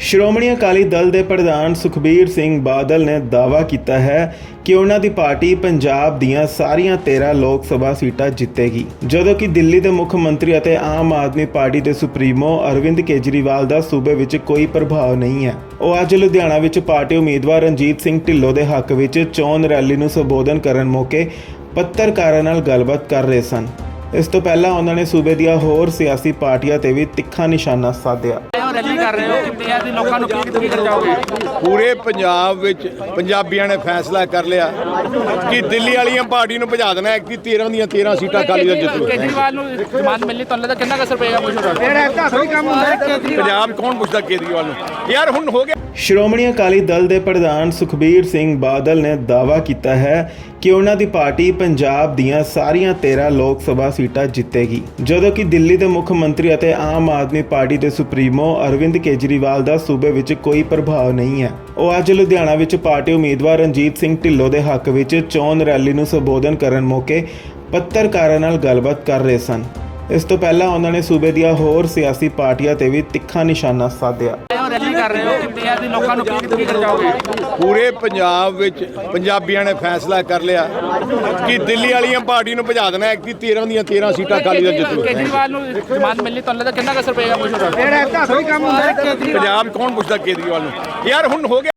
ਸ਼੍ਰੋਮਣੀ ਅਕਾਲੀ ਦਲ ਦੇ ਪ੍ਰਧਾਨ ਸੁਖਬੀਰ ਸਿੰਘ ਬਾਦਲ ਨੇ ਦਾਅਵਾ ਕੀਤਾ ਹੈ ਕਿ ਉਹਨਾਂ ਦੀ ਪਾਰਟੀ ਪੰਜਾਬ ਦੀਆਂ ਸਾਰੀਆਂ 13 ਲੋਕ ਸਭਾ ਸੀਟਾਂ ਜਿੱਤੇਗੀ। ਜਦੋਂ ਕਿ ਦਿੱਲੀ ਦੇ ਮੁੱਖ ਮੰਤਰੀ ਅਤੇ ਆਮ ਆਦਮੀ ਪਾਰਟੀ ਦੇ ਸੁਪਰੀਮੋ ਅਰਵਿੰਦ ਕੇਜਰੀਵਾਲ ਦਾ ਸੂਬੇ ਵਿੱਚ ਕੋਈ ਪ੍ਰਭਾਵ ਨਹੀਂ ਹੈ। ਉਹ ਅੱਜ ਲੁਧਿਆਣਾ ਵਿੱਚ ਪਾਰਟੀ ਉਮੀਦਵਾਰ ਰਣਜੀਤ ਸਿੰਘ ਢਿੱਲੋਂ ਦੇ ਹੱਕ ਵਿੱਚ ਚੋਣ ਰੈਲੀ ਨੂੰ ਸੰਬੋਧਨ ਕਰਨ ਮੌਕੇ ਪੱਤਰਕਾਰਾਂ ਨਾਲ ਗੱਲਬਾਤ ਕਰ ਰਹੇ ਸਨ। ਇਸ ਤੋਂ ਪਹਿਲਾਂ ਉਹਨਾਂ ਨੇ ਸੂਬੇ ਦੀਆਂ ਹੋਰ ਸਿਆਸੀ ਪਾਰਟੀਆਂ ਤੇ ਵੀ ਤਿੱਖਾ ਨਿਸ਼ਾਨਾ ਸਾਧਿਆ। ਰੈਲੀ ਕਰ ਰਹੇ ਹੋ ਕਿੰਨੇ ਆ ਦੀ ਲੋਕਾਂ ਨੂੰ ਕੀ ਕੀ ਕਰ ਜਾਓਗੇ ਪੂਰੇ ਪੰਜਾਬ ਵਿੱਚ ਪੰਜਾਬੀਆਂ ਨੇ ਫੈਸਲਾ ਕਰ ਲਿਆ ਕਿ ਦਿੱਲੀ ਵਾਲੀਆਂ ਪਾਰਟੀ ਨੂੰ ਭਜਾ ਦੇਣਾ ਕਿ 13 ਦੀਆਂ 13 ਸੀਟਾਂ ਅਕਾਲੀ ਦਲ ਜਿੱਤੂ ਕੇਜਰੀਵਾਲ ਨੂੰ ਜ਼ਮਾਨਤ ਮਿਲਣੀ ਤੁਹਾਨੂੰ ਲੱਗਦਾ ਕਿੰਨਾ ਕੁ ਅਸਰ ਪਏਗਾ ਕੁਝ ਹੋਰ ਪੰਜਾਬ ਕੌਣ ਪੁੱਛਦਾ ਕੇਜਰੀਵਾਲ ਨੂੰ? ਯਾਰ ਹੁਣ ਹੋ ਗਿਆ ਸ਼੍ਰੋਮਣੀ ਅਕਾਲੀ ਦਲ ਦੇ ਪ੍ਰਧਾਨ ਸੁਖਬੀਰ ਸਿੰਘ ਬਾਦਲ ਨੇ ਦਾਅਵਾ ਕੀਤਾ ਹੈ ਕਿ ਉਹਨਾਂ ਦੀ ਪਾਰਟੀ ਪੰਜਾਬ ਦੀਆਂ ਸਾਰੀਆਂ 13 ਲੋਕ ਸਭਾ ਸੀਟਾਂ ਜਿੱਤੇਗੀ। ਜਦੋਂ ਕਿ ਦਿੱਲੀ ਦੇ ਮੁੱਖ ਮੰਤਰੀ ਅਤੇ ਆਮ ਆਦਮੀ ਪਾਰਟੀ ਦੇ ਸੁਪਰੀਮੋ ਅਰਵਿੰਦ ਕੇਜਰੀਵਾਲ ਦਾ ਸੂਬੇ ਵਿੱਚ ਕੋਈ ਪ੍ਰਭਾਵ ਨਹੀਂ ਹੈ। ਉਹ ਅੱਜ ਲੁਧਿਆਣਾ ਵਿੱਚ ਪਾਰਟੀ ਉਮੀਦਵਾਰ ਰਣਜੀਤ ਸਿੰਘ ਢਿੱਲੋਂ ਦੇ ਹੱਕ ਵਿੱਚ ਚੋਣ ਰੈਲੀ ਨੂੰ ਸੰਬੋਧਨ ਕਰਨ ਮੌਕੇ ਪੱਤਰਕਾਰਾਂ ਨਾਲ ਗੱਲਬਾਤ ਕਰ ਰਹੇ ਸਨ। ਇਸ ਤੋਂ ਪਹਿਲਾਂ ਉਹਨਾਂ ਨੇ ਸੂਬੇ ਦੀਆਂ ਹੋਰ ਸਿਆਸੀ ਪਾਰਟੀਆਂ ਤੇ ਵੀ ਤਿੱਖਾ ਨਿਸ਼ਾਨਾ ਸਾਧਿਆ। ਉਹ ਰੈਲੀ ਕਰ ਰਹੇ ਹੋ ਕਿੰਨੇ ਆ ਦੀ ਲੋਕਾਂ ਨੂੰ ਕੀ ਕੀ ਕਰ ਜਾਓਗੇ ਪੂਰੇ ਪੰਜਾਬ ਵਿੱਚ ਪੰਜਾਬੀਆਂ ਨੇ ਫੈਸਲਾ ਕਰ ਲਿਆ ਕਿ ਦਿੱਲੀ ਵਾਲੀਆਂ ਪਾਰਟੀ ਨੂੰ ਭਜਾ ਦੇਣਾ ਕਿ 13 ਦੀਆਂ 13 ਸੀਟਾਂ ਅਕਾਲੀ ਦਲ ਜਿੱਤੂ ਕੇਜਰੀਵਾਲ ਨੂੰ ਜ਼ਮਾਨਤ ਮਿਲਣੀ ਤੁਹਾਨੂੰ ਲੱਗਦਾ ਕਿੰਨਾ ਕੁ ਅਸਰ ਪਏਗਾ ਕੁਝ ਹੋਰ ਪੰਜਾਬ ਕੌਣ ਪੁੱਛਦਾ ਕੇਜਰੀਵਾਲ ਨੂੰ? ਯਾਰ ਹੁਣ ਹੋ ਗਿਆ